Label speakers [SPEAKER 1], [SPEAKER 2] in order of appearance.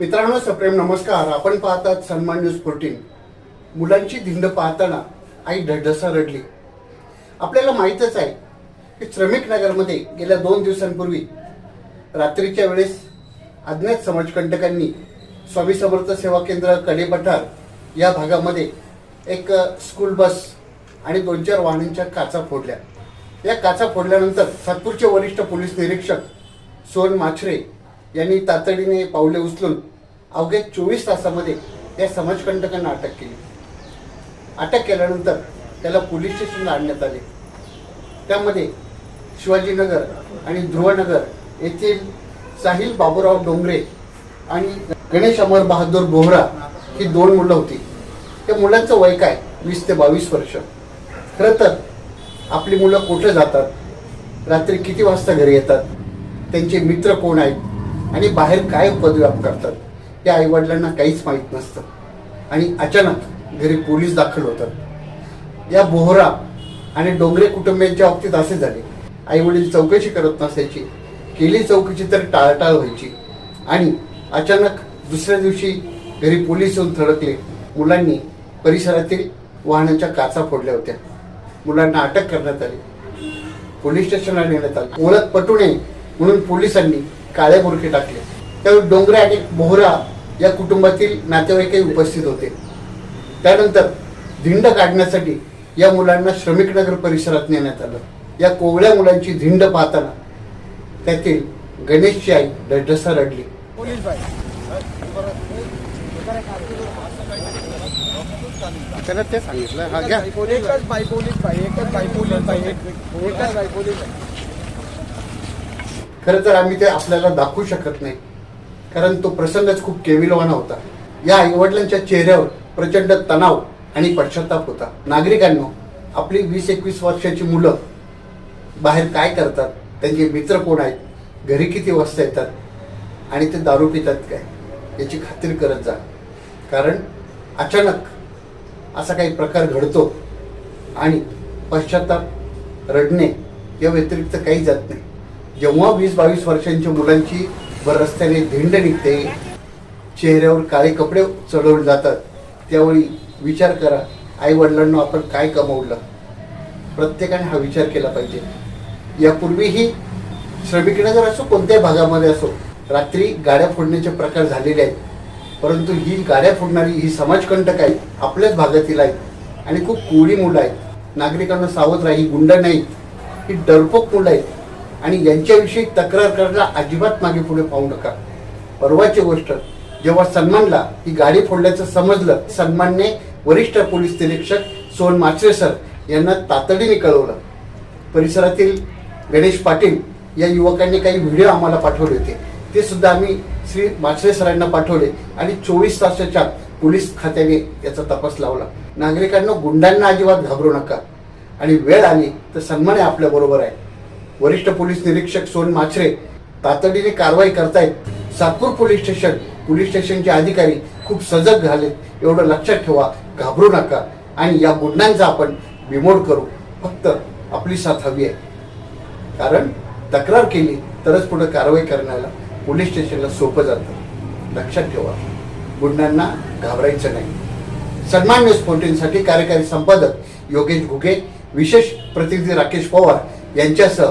[SPEAKER 1] मित्रांनो सप्रेम नमस्कार. आपण पाहतात सन्मान न्यूज फोर्टीन मुलांची धिंड पाहताना आई ढसा रडली. आपल्याला माहीतच आहे की श्रमिक नगरमध्ये गेल्या दोन दिवसांपूर्वी रात्रीच्या वेळेस अज्ञात समाजकंटकांनी स्वामी समर्थ सेवा केंद्र कडेपठार या भागामध्ये एक स्कूल बस आणि दोन चार वाहनांच्या काचा फोडल्या. या काचा फोडल्यानंतर सातपूरचे वरिष्ठ पोलीस निरीक्षक सोन माछरे यांनी तातडीने पावले उचलून अवघ्या चोवीस तासामध्ये या समाजकंटकांना अटक केली. अटक केल्यानंतर त्याला पोलीस स्टेशनला आणण्यात आले. त्यामध्ये शिवाजीनगर आणि ध्रुवनगर येथील साहिल बाबूराव डोंगरे आणि गणेश अमर बहादूर बोहरा ही दोन मुलं होती. त्या मुलांचं वय काय? वीस ते बावीस वर्ष. खरं तर आपली मुलं कुठं जातात? रात्री किती वाजता घरी येतात? त्यांचे मित्र कोण आहेत? आणि बाहेर काय पदव्याप करतात या आईवडिलांना काहीच माहीत नसतं. आणि अचानक घरी पोलीस दाखल होतात. या बोहरा आणि डोंगरे कुटुंबियांच्या बाबतीत असे झाले. आई वडील चौकशी करत नसायची. केली चौकशी तर टाळटाळ व्हायची. आणि अचानक दुसऱ्या दिवशी घरी पोलीस येऊन थडकले. मुलांनी परिसरातील वाहनांच्या काचा फोडल्या होत्या. मुलांना अटक करण्यात आली. पोलीस स्टेशनला नेण्यात आले. ओळख पटू नये म्हणून पोलिसांनी काळे बुरखे टाकले. त्यावेळी डोंगरे आणि बोहरा या कुटुंबातील नातेवाईकही उपस्थित होते. त्यानंतर धिंड काढण्यासाठी या मुलांना श्रमिक नगर परिसरात नेण्यात आलं. या कोवळ्या मुलांची धिंड पाहताना त्यातील गणेशची आई डढसा रडली.
[SPEAKER 2] पोलीस भाई
[SPEAKER 1] त्याला ते सांगितलं हा घ्या.
[SPEAKER 2] एकच बाई पोलीस भाई एकच बाई पोलीस भाई एक- एकच बाई पोलीस भाई
[SPEAKER 1] खरं तर आम्ही ते आपल्याला दाखवू शकत नाही. कारण तो प्रसंगच खूप केविलवाना होता. या आईवडिलांच्या चेहऱ्यावर प्रचंड तणाव आणि पश्चाताप होता. नागरिकांनो आपली वीस एकवीस वर्षाची मुलं बाहेर काय करतात? त्यांचे मित्र कोण आहेत? घरी किती वाजता येतात? आणि ते दारू पितात काय? याची खात्री करत जा. कारण अचानक असा काही प्रकार घडतो आणि पश्चाताप रडणे या व्यतिरिक्त काही जात नाही. जेव्हा वीस बावीस वर्षांच्या मुलांची बर रस्त्याने धिंड निघते चेहऱ्यावर काळे कपडे चढवले जातात त्यावेळी विचार करा आई वडिलांना आपण काय कमवलं? प्रत्येकाने हा विचार केला पाहिजे. यापूर्वीही श्रमिक नगर असो कोणत्याही भागामध्ये असो रात्री गाड्या फोडण्याचे प्रकार झालेले आहेत. परंतु ही गाड्या फोडणारी ही समाजकंटक आहे आपल्याच भागातील आहेत आणि खूप कोळी मुलं आहेत. नागरिकांना सावध राही गुंड नाही ही डरपोक मुलं आहेत. आणि यांच्याविषयी तक्रार करायला अजिबात मागे पुढे पाहू नका. परवाची गोष्ट जेव्हा सन्मानला ही गाडी फोडल्याचं समजलं सन्मानने वरिष्ठ पोलीस निरीक्षक सोन माचरे सर यांना तातडीने कळवलं. परिसरातील गणेश पाटील या युवकांनी काही व्हिडिओ आम्हाला पाठवले होते. ते सुद्धा आम्ही श्री माचरे सरांना पाठवले आणि चोवीस तासाच्या पोलीस खात्याने याचा तपास लावला. नागरिकांना गुंडांना अजिबात घाबरू नका. आणि वेळ आली तर सन्मान आपल्याबरोबर आहे. वरिष्ठ पोलीस निरीक्षक सोन माछरे तातडीने कारवाई करतायत. सातपूर पोलीस स्टेशन पोलीस स्टेशनचे अधिकारी खूप सजग झालेत. एवढं लक्षात ठेवा घाबरू नका. आणि या गुन्ह्यांचा आपण बिमोड करू. फक्त आपली साथ हवी आहे. कारण तक्रार केली तरच पुढे कारवाई करण्याला पोलीस स्टेशनला सोपं जातं. लक्षात ठेवा गुंडांना घाबरायचं नाही. सन्मान न्यूज फोर्टीनसाठी कार्यकारी संपादक योगेश घुगे विशेष प्रतिनिधी राकेश पवार यांच्यासह